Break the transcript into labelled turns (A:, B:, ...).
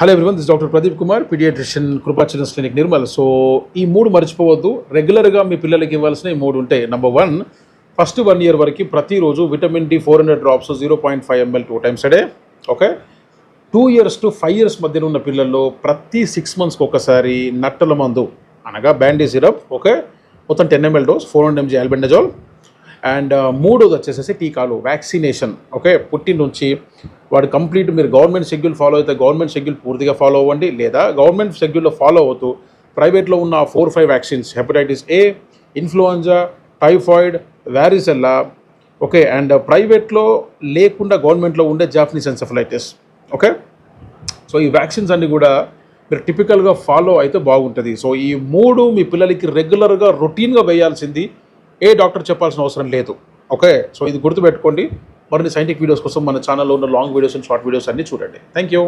A: Hello everyone this doctor Pradeep Kumar paediatrician Krupa clinic Nirmal so ఈ మూడు మర్చిపోవద్దు. రెగ్యులర్గా మీ పిల్లలకి ఇవ్వాల్సిన ఈ మూడు ఉంటాయి number one first one year వరకు ప్రతిరోజు vitamin D four hundred drops zero point five ml two times day okay two years to five years మధ్యన ఉన్న పిల్లల్లో ప్రతి సిక్స్ మంత్స్కి ఒకసారి నట్టల మందు అనగా బ్యాండీ సిరప్ ఓకే మొత్తం ten ml dose four hundred mg albendazole and మూడోది వచ్చేసేసి టీకాలు వ్యాక్సినేషన్. ఓకే? పుట్టి నుంచి వాడు కంప్లీట్ మీరు గవర్నమెంట్ షెడ్యూల్ ఫాలో అయితే గవర్నమెంట్ షెడ్యూల్ పూర్తిగా ఫాలో అవ్వండి. లేదా గవర్నమెంట్ షెడ్యూల్లో ఫాలో అవుతూ ప్రైవేట్లో ఉన్న four five vaccines hepatitis A influenza typhoid varicella okay? And ప్రైవేట్లో లేకుండా గవర్నమెంట్లో ఉండే జాఫ్నీస్ ఎన్సెఫలైటిస్. ఓకే? సో ఈ వ్యాక్సిన్స్ అన్నీ కూడా మీరు టిపికల్గా ఫాలో అయితే బాగుంటుంది. సో ఈ మూడు మీ పిల్లలకి రెగ్యులర్గా రొటీన్గా వేయాల్సింది ఏ డాక్టర్ చెప్పాల్సిన అవసరం లేదు. ఓకే? సో ఇది గుర్తుపెట్టుకోండి. మరిన్ని సైంటిఫిక్ వీడియోస్ కోసం మన ఛానల్లో ఉన్న long videos and short videos అన్నీ చూడండి. Thank you